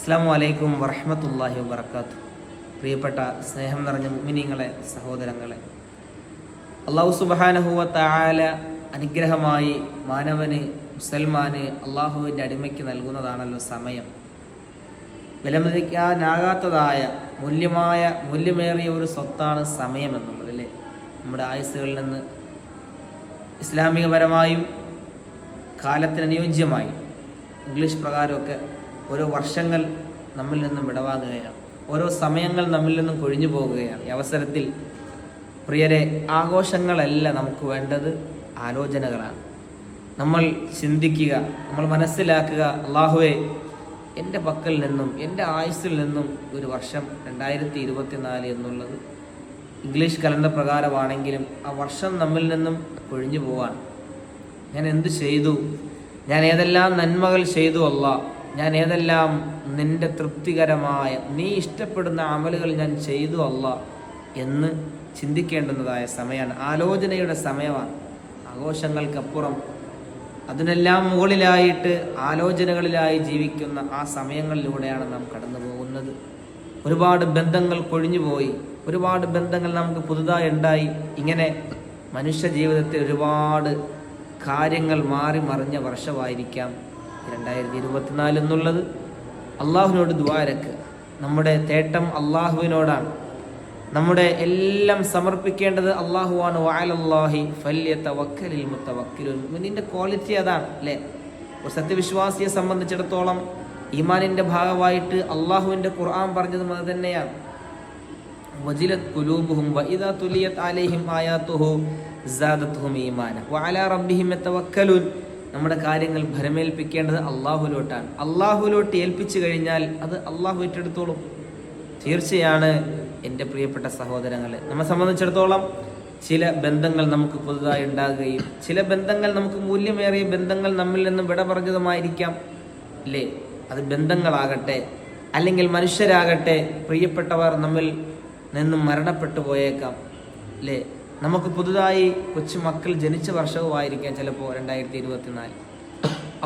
അസ്സാം വലൈക്കും വറഹമത്തല്ലാഹി വബർക്കാത്തു പ്രിയപ്പെട്ട സ്നേഹം നിറഞ്ഞ മുമിനിങ്ങളെ സഹോദരങ്ങളെ. അള്ളാഹു സുബാനഹുവ താല അനുഗ്രഹമായി മാനവന് മുസൽമാന് അള്ളാഹുവിന്റെ അടിമയ്ക്ക് നൽകുന്നതാണല്ലോ സമയം. വിലമതിക്കാനാകാത്തതായ മൂല്യമായ മൂല്യമേറിയ ഒരു സ്വത്താണ് സമയം എന്നുള്ളത് അല്ലേ? നമ്മുടെ ആയുസ്സുകളിൽ നിന്ന് ഇസ്ലാമികപരമായും കാലത്തിനനുയോജ്യമായും ഇംഗ്ലീഷ് പ്രകാരമൊക്കെ ഓരോ വർഷങ്ങൾ നമ്മിൽ നിന്നും വിടവാങ്ങുകയാണ്. ഓരോ സമയങ്ങൾ നമ്മിൽ നിന്നും കൊഴിഞ്ഞു പോകുകയാണ്. ഈ അവസരത്തിൽ പ്രിയരെ ആഘോഷങ്ങളല്ല നമുക്ക് വേണ്ടത് ആലോചനകളാണ്. നമ്മൾ ചിന്തിക്കുക നമ്മൾ മനസ്സിലാക്കുക അള്ളാഹുവെ എന്റെ പക്കൽ നിന്നും എന്റെ ആയുസ്സിൽ നിന്നും ഒരു വർഷം രണ്ടായിരത്തി ഇരുപത്തിനാല് എന്നുള്ളത് ഇംഗ്ലീഷ് കലണ്ടർ പ്രകാരമാണെങ്കിലും ആ വർഷം നമ്മിൽ നിന്നും കൊഴിഞ്ഞു പോവാൻ ഞാൻ എന്ത് ചെയ്തു? ഞാൻ ഏതെല്ലാം നന്മകൾ ചെയ്തു അല്ല ഞാൻ ഏതെല്ലാം നിന്റെ തൃപ്തികരമായ നീ ഇഷ്ടപ്പെടുന്ന അമലുകൾ ഞാൻ ചെയ്തു അല്ല എന്ന് ചിന്തിക്കേണ്ടുന്നതായ സമയമാണ്. ആലോചനയുടെ സമയമാണ്. ആഘോഷങ്ങൾക്കപ്പുറം അതിനെല്ലാം മുകളിലായിട്ട് ആലോചനകളിലായി ജീവിക്കുന്ന ആ സമയങ്ങളിലൂടെയാണ് നാം കടന്നു പോകുന്നത് ഒരുപാട് ബന്ധങ്ങൾ കൊഴിഞ്ഞുപോയി. ഒരുപാട് ബന്ധങ്ങൾ നമുക്ക് പുതുതായി ഉണ്ടായി. ഇങ്ങനെ മനുഷ്യ ജീവിതത്തിൽ ഒരുപാട് കാര്യങ്ങൾ മാറി മറിഞ്ഞ വർഷമായിരിക്കാം. രണ്ടായിരത്തി ഇരുപത്തിനാല് എന്നുള്ളത് അള്ളാഹുവിനോട് ദ്വാരക്ക് നമ്മുടെ തേട്ടം അള്ളാഹുവിനോടാണ്. നമ്മുടെ എല്ലാം സമർപ്പിക്കേണ്ടത് അള്ളാഹുവാണ്. വാലല്ലാഹി ഫല്യ തവക്കലിൽ മുത്തവക്കിലുൻ. മുന്നിന്റെ ക്വാളിറ്റി അതാണ് അല്ലേ? ഒരു സത്യവിശ്വാസിയെ സംബന്ധിച്ചിടത്തോളം ഈമാനിന്റെ ഭാഗമായിട്ട് അള്ളാഹുവിന്റെ ഖുർആൻ പറഞ്ഞതും അത് തന്നെയാണ്. വജിലത് കുലൂബുഹും വഇദാ തുലിയത് അലൈഹിം ആയാത്തുഹു സാദത്തുഹും ഈമാന. വഅലാ റബ്ബിഹിം യതവക്കലൂൻ. നമ്മുടെ കാര്യങ്ങൾ ഭരമേൽപ്പിക്കേണ്ടത് അള്ളാഹുലോട്ടാണ്. അള്ളാഹുലോട്ട് ഏൽപ്പിച്ചു കഴിഞ്ഞാൽ അത് അള്ളാഹു ഏറ്റെടുത്തോളും. തീർച്ചയാണ് എന്റെ പ്രിയപ്പെട്ട സഹോദരങ്ങളെ. നമ്മെ സംബന്ധിച്ചിടത്തോളം ചില ബന്ധങ്ങൾ നമുക്ക് പുതുതായി ഉണ്ടാകുകയും ചില ബന്ധങ്ങൾ നമുക്ക് മൂല്യമേറിയ ബന്ധങ്ങൾ നമ്മിൽ നിന്നും വിട പറഞ്ഞതുമായിരിക്കാം അല്ലേ? അത് ബന്ധങ്ങളാകട്ടെ അല്ലെങ്കിൽ മനുഷ്യരാകട്ടെ പ്രിയപ്പെട്ടവർ നമ്മിൽ നിന്നും മരണപ്പെട്ടു പോയേക്കാം. അല്ലേ? നമുക്ക് പുതുതായി കൊച്ചു മക്കൾ ജനിച്ച വർഷവുമായിരിക്കാം ചിലപ്പോൾ രണ്ടായിരത്തി ഇരുപത്തിനാല്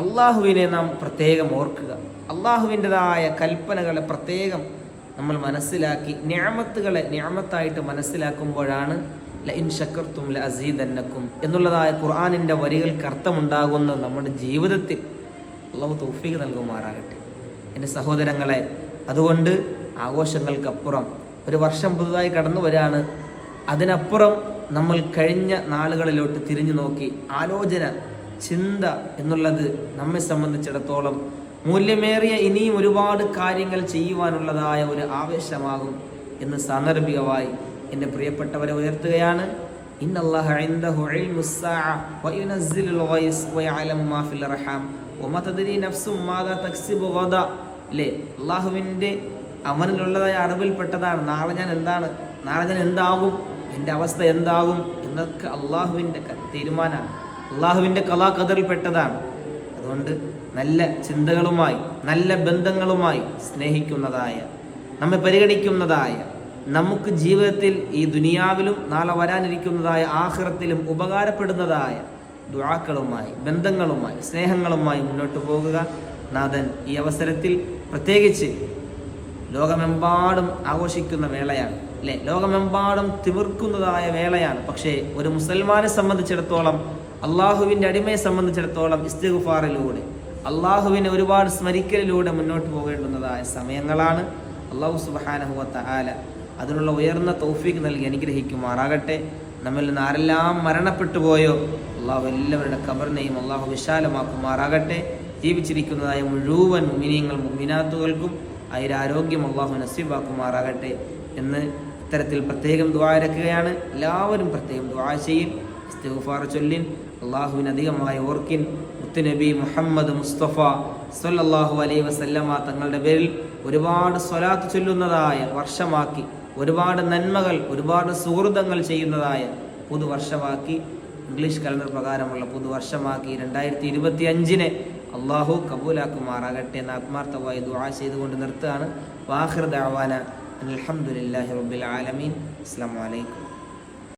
അള്ളാഹുവിനെ നാം പ്രത്യേകം ഓർക്കുക. അള്ളാഹുവിന്റെതായ കൽപ്പനകളെ പ്രത്യേകം നമ്മൾ മനസ്സിലാക്കി ഞാമത്തുകളെ ഞാമത്തായിട്ട് മനസ്സിലാക്കുമ്പോഴാണ് ല ഇൻ ഷക്കർത്തും ല അസീദന്നക്കും എന്നുള്ളതായ ഖുർആാനിന്റെ വരികൾക്ക് അർത്ഥമുണ്ടാകുന്ന നമ്മുടെ ജീവിതത്തിൽ അള്ളാഹു തൗഫീഖ് നൽകുമാറാകട്ടെ. എന്റെ സഹോദരങ്ങളെ അതുകൊണ്ട് ആഘോഷങ്ങൾക്കപ്പുറം ഒരു വർഷം പുതുതായി കടന്നു വരാണ് അതിനപ്പുറം നമ്മൾ കഴിഞ്ഞ നാളുകളിലോട്ട് തിരിഞ്ഞു നോക്കി ആലോചന ചിന്ത എന്നുള്ളത് നമ്മെ സംബന്ധിച്ചിടത്തോളം മൂല്യമേറിയ ഇനിയും ഒരുപാട് കാര്യങ്ങൾ ചെയ്യുവാനുള്ളതായ ഒരു ആവേശമാകും എന്ന് സാന്ദർഭികമായി എന്റെ പ്രിയപ്പെട്ടവരെ ഉയർത്തുകയാണ്. അവനിലുള്ളതായ അറിവിൽപ്പെട്ടതാണ്. നാളെ ഞാൻ എന്താണ് നാളെ ഞാൻ എന്താകും? എന്റെ അവസ്ഥ എന്താകും എന്നൊക്കെ അള്ളാഹുവിന്റെ തീരുമാനമാണ് അള്ളാഹുവിന്റെ കലാകതറിൽപ്പെട്ടതാണ് അതുകൊണ്ട് നല്ല ചിന്തകളുമായി നല്ല ബന്ധങ്ങളുമായി സ്നേഹിക്കുന്നതായ നമ്മെ പരിഗണിക്കുന്നതായ നമുക്ക് ജീവിതത്തിൽ ഈ ദുനിയാവിലും നാളെ വരാനിരിക്കുന്നതായ ആഹ്റത്തിലും ഉപകാരപ്പെടുന്നതായ ദുഴാക്കളുമായി ബന്ധങ്ങളുമായി സ്നേഹങ്ങളുമായി മുന്നോട്ട് പോകുക. നാഥൻ ഈ അവസരത്തിൽ പ്രത്യേകിച്ച് ലോകമെമ്പാടും ആഘോഷിക്കുന്ന വേളയാണ് അല്ലേ? ലോകമെമ്പാടും തിമിർക്കുന്നതായ വേളയാണ്. പക്ഷേ ഒരു മുസൽമാനെ സംബന്ധിച്ചിടത്തോളം അള്ളാഹുവിന്റെ അടിമയെ സംബന്ധിച്ചിടത്തോളം ഇസ്തിഗുഫാറിലൂടെ അള്ളാഹുവിനെ ഒരുപാട് സ്മരിക്കലിലൂടെ മുന്നോട്ട് പോകേണ്ടുന്നതായ സമയങ്ങളാണ്. അള്ളാഹു സുബാനഹുവത്ത ആല അതിനുള്ള ഉയർന്ന തൗഫീക്ക് നൽകി അനുഗ്രഹിക്കുമാറാകട്ടെ. നമ്മിൽ നിന്ന് ആരെല്ലാം മരണപ്പെട്ടു പോയോ അള്ളാഹു എല്ലാവരുടെ കബറിനെയും അള്ളാഹു വിശാലമാക്കുമാറാകട്ടെ. ജീവിച്ചിരിക്കുന്നതായ മുഴുവൻ മുമിനിയങ്ങൾ മുമിനാത്തുകൾക്കും ആയിരാരോഗ്യം അള്ളാഹു നസീബാക്കുമാറാകട്ടെ എന്ന് ഇത്തരത്തിൽ പ്രത്യേകം ദ്വാരക്കുകയാണ് എല്ലാവരും പ്രത്യേകം ദ്വാ ചെയ്യും. ഇസ്തിഗ്ഫാർ ചൊല്ലിൻ. അള്ളാഹുവിന് അധികമായി ഓർക്കിൻ. മുത്തുനബി മുഹമ്മദ് മുസ്തഫ സൊല്ലാഹു അലൈ വസല്ലമ തങ്ങളുടെ പേരിൽ ഒരുപാട് സ്വലാത്ത് ചൊല്ലുന്നതായ വർഷമാക്കി. ഒരുപാട് നന്മകൾ ഒരുപാട് സുഹൃതങ്ങൾ ചെയ്യുന്നതായ പുതുവർഷമാക്കി. ഇംഗ്ലീഷ് കലണ്ടർ പ്രകാരമുള്ള പുതുവർഷമാക്കി രണ്ടായിരത്തി ഇരുപത്തി അഞ്ചിനെ അള്ളാഹു കബൂലാക്കുമാറാകട്ടെ എന്ന് ആത്മാർത്ഥമായി ദുആ ചെയ്തുകൊണ്ട് നിർത്തുകയാണ്. വാഹിർ ദാവാന അൽഹംദുലില്ലാഹി റബ്ബിൽ ആലമീൻ. അസ്സലാമു അലൈക്കും.